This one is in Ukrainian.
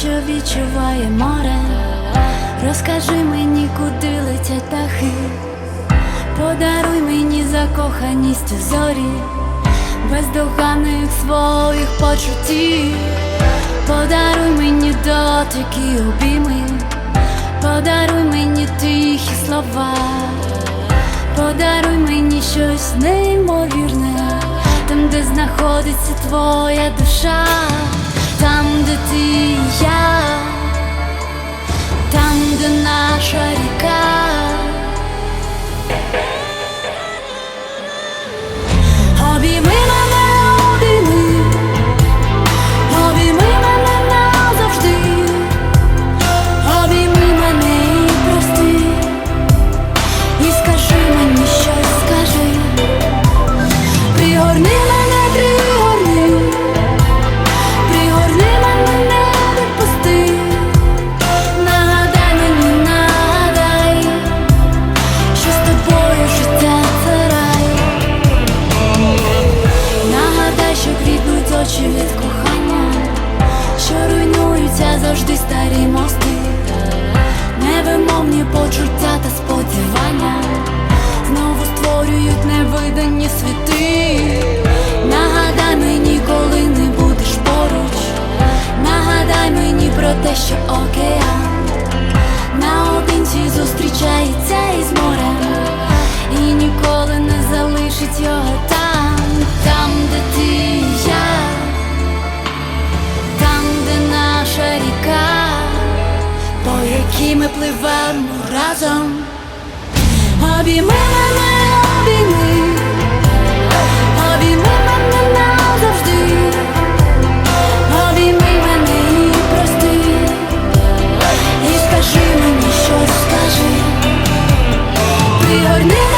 що відчуває море. Розкажи мені, куди летять птахи. Подаруй мені закоханість у зорі, бездоганних своїх почуттів. Подаруй мені дотики обійми, подаруй мені тихі слова, подаруй мені щось неймовірне, там, де знаходиться твоя душа, там, де ти я, старі мости, невимовні почуття та сподівання, знову створюють невидані світи. пливемо разом, обійми мене, обійми, обійми мене назавжди, обійми мене і прости, і скажи мені, що скажи, пригорни.